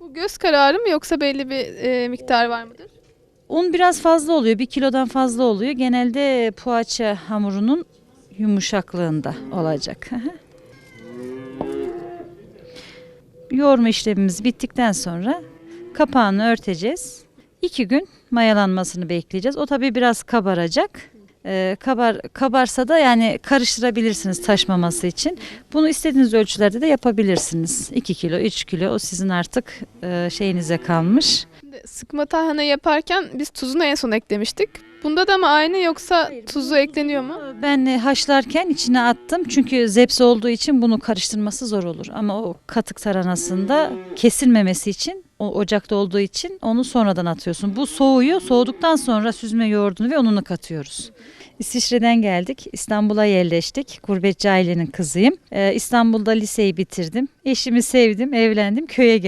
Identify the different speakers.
Speaker 1: Bu göz kararı mı yoksa belli bir e, miktar var mıdır?
Speaker 2: Un biraz fazla oluyor. Bir kilodan fazla oluyor. Genelde poğaça hamurunun yumuşaklığında olacak. Yoğurma işlemimiz bittikten sonra kapağını örteceğiz. İki gün mayalanmasını bekleyeceğiz. O tabii biraz kabaracak. Ee, kabar kabarsa da yani karıştırabilirsiniz taşmaması için. Bunu istediğiniz ölçülerde de yapabilirsiniz. 2 kilo, 3 kilo o sizin artık e, şeyinize kalmış.
Speaker 1: Şimdi sıkma tarhana yaparken biz tuzunu en son eklemiştik. Bunda da mı aynı yoksa tuzu ekleniyor mu?
Speaker 2: Ben e, haşlarken içine attım çünkü zepsi olduğu için bunu karıştırması zor olur. Ama o katık taranasında kesilmemesi için o ocakta olduğu için onu sonradan atıyorsun. Bu soğuyor. Soğuduktan sonra süzme yoğurdunu ve ununu katıyoruz. İsviçre'den geldik. İstanbul'a yerleştik. Gurbetçi ailenin kızıyım. Ee, İstanbul'da liseyi bitirdim. Eşimi sevdim, evlendim, köye geldim.